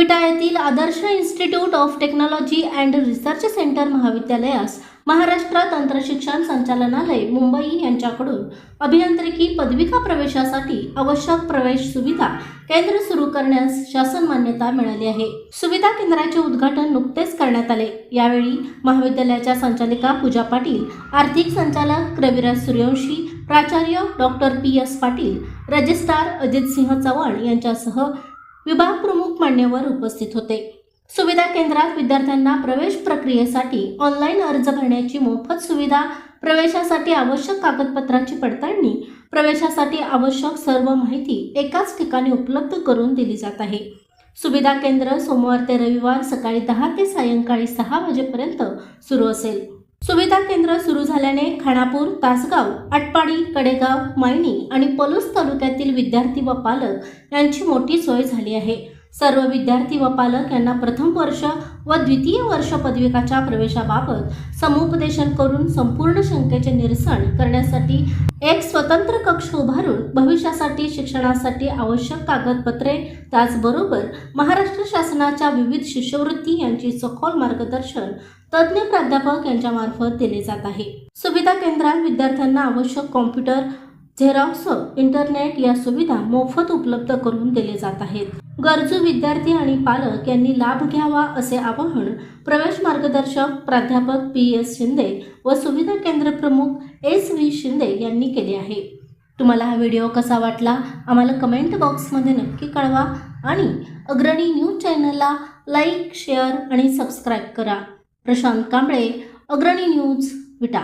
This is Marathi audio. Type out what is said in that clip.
विटा येथील Adarsh institute of technology and research centre महाविद्यालयास Maharashtra तंत्रशिक्षण संचालनालय मुंबई यांच्याकडून अभियांत्रिकी पदविका प्रवेशासाठी आवश्यक प्रवेश सुविधा केंद्र सुरू करण्यास शासन मान्यता मिळाली आहे. सुविधा केंद्राचे उद्घाटन नुकतेच करण्यात आले. यावेळी महाविद्यालयाच्या संचालिका पूजा पाटील आर्थिक संचालक रविराज सूर्यवंशी प्राचार्य doctor P S Patil registrar Ajitsinh Chavan यांच्यासह विभाग प्रमुख मान्यवर उपस्थित होते. सुविधा केंद्रात विद्यार्थ्यांना प्रवेश प्रक्रियेसाठी ऑनलाईन अर्ज भरण्याची मोफत सुविधा प्रवेशासाठी आवश्यक कागदपत्रांची पडताळणी प्रवेशासाठी आवश्यक सर्व माहिती एकाच ठिकाणी उपलब्ध करून दिली जात आहे. सुविधा केंद्र सोमवार ते रविवार सकाळी दहा ते सायंकाळी सहा वाजेपर्यंत सुरू असेल. सुविधा केंद्र सुरू झाल्याने खानापूर तासगाव आटपाडी कडेगाव मायणी आणि पलूस तालुक्यातील विद्यार्थी व पालक यांची मोठी सोय झाली आहे. सर्व विद्यार्थी व पालक यांना प्रथम वर्ष व द्वितीय वर्ष पदविकाच्या प्रवेशाबाबत समुपदेशन करून संपूर्ण शंकेचे निरसन करण्यासाठी एक स्वतंत्र कक्ष उभारून भविष्यासाठी शिक्षणासाठी आवश्यक कागदपत्रे त्याचबरोबर महाराष्ट्र शासनाच्या विविध शिष्यवृत्ती यांची सखोल मार्गदर्शन तज्ज्ञ प्राध्यापक यांच्यामार्फत दिले जात आहे. सुविधा केंद्रात विद्यार्थ्यांना आवश्यक कॉम्प्युटर झेरॉक्स इंटरनेट या सुविधा मोफत उपलब्ध करून दिले जात आहेत. गरजू विद्यार्थी आणि पालक यांनी लाभ घ्यावा असे आवाहन प्रवेश मार्गदर्शक प्राध्यापक पी एस शिंदे व सुविधा केंद्र प्रमुख एस व्ही शिंदे यांनी केले आहे. तुम्हाला हा व्हिडिओ कसा वाटला? आम्हाला कमेंट बॉक्समध्ये नक्की कळवा आणि अग्रणी न्यूज चॅनलला लाईक शेअर आणि सबस्क्राईब करा. प्रशांत कांबळे अग्रणी न्यूज विटा.